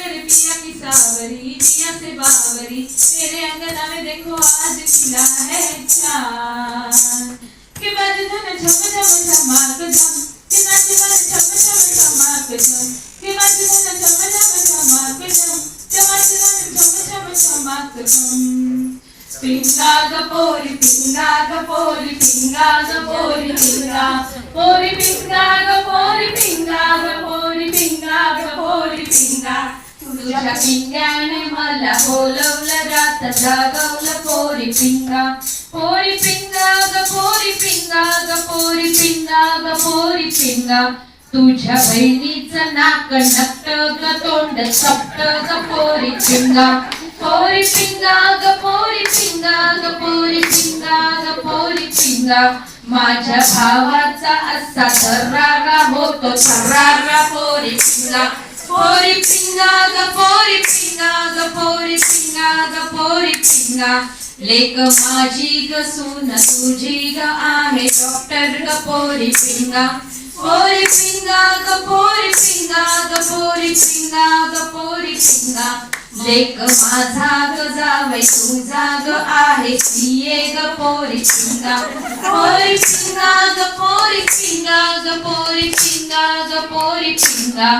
मेरे पिया की सावरी पिया से बावरी तेरे अंगना में देखो आज खिला है चांद। के बज धन झम झम झमाक झम के नाच धन झम झम झमाक झम के बज धन झम झम झमाक झम के नाच धन झम झम झमाक झम पिंगा ग पोरी पिंगा ग पोरी पिंगा ग पोरी पिंगा पोरी पिंगा ग तुझ्या पिंग्याने मला बोलवलं रात जागवलं पोरी पिंगा. पोरी पिंगा ग पोरी पिंगा ग पोरी पिंगा ग पोरी पिंगा. तुझ्या बहिणीचं नाक नक्ट ग तोंड चपट ग पोरी पिंगा. पोरी पिंगा ग पोरी पिंगा ग पोरी पिंगा ग पोरी पिंगा. माझ्या भावाचा असा सर्रारा होतो सर्रारा पोरी पिंगा. पोरी पिंगा ग पोरी पिंगा ग पोरी पिंगा ग पोरी पिंगा लेक माझी ग सून तुझी ग आहे डॉक्टर ग पोरी पिंगा पोरी पिंगा ग पोरी पिंगा ग पोरी पिंगा ग पोरी पिंगा लेक माझा ग जावई तुझा ग आहे पिये ग पोरी पिंगा पोरी पिंगा ग पोरी पिंगा ग पोरी पिंगा ग पोरी पिंगा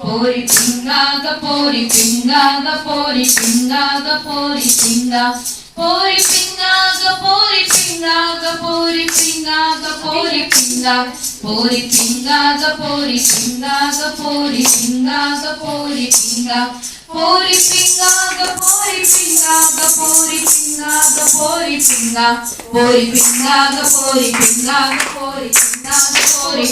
पोरी पिंगा ग पोरी पिंगा ग पोरी पिंगा ग पोरी पिंगा पोरी पिंगा ग पोरी पिंगा ग पोरी पिंगा ग पोरी पिंगा पोरी पिंगा ग पोरी पिंगा ग पोरी पिंगा ग पोरी पिंगा पोरी पिंगा ग पोरी पिंगा ग पोरी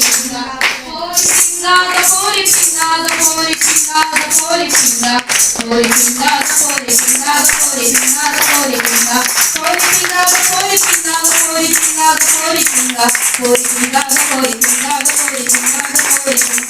पिंगा ग पोरी पिंगा पोरी पिंगा ग पोरी पिंगा ग पोरी पिंगा ग पोरी पिंगा पोरी पिंगा ग पोरी पिंगा ग पोरी पिंगा ग पोरी पिंगा पोरी पिंगा ग पोरी पिंगा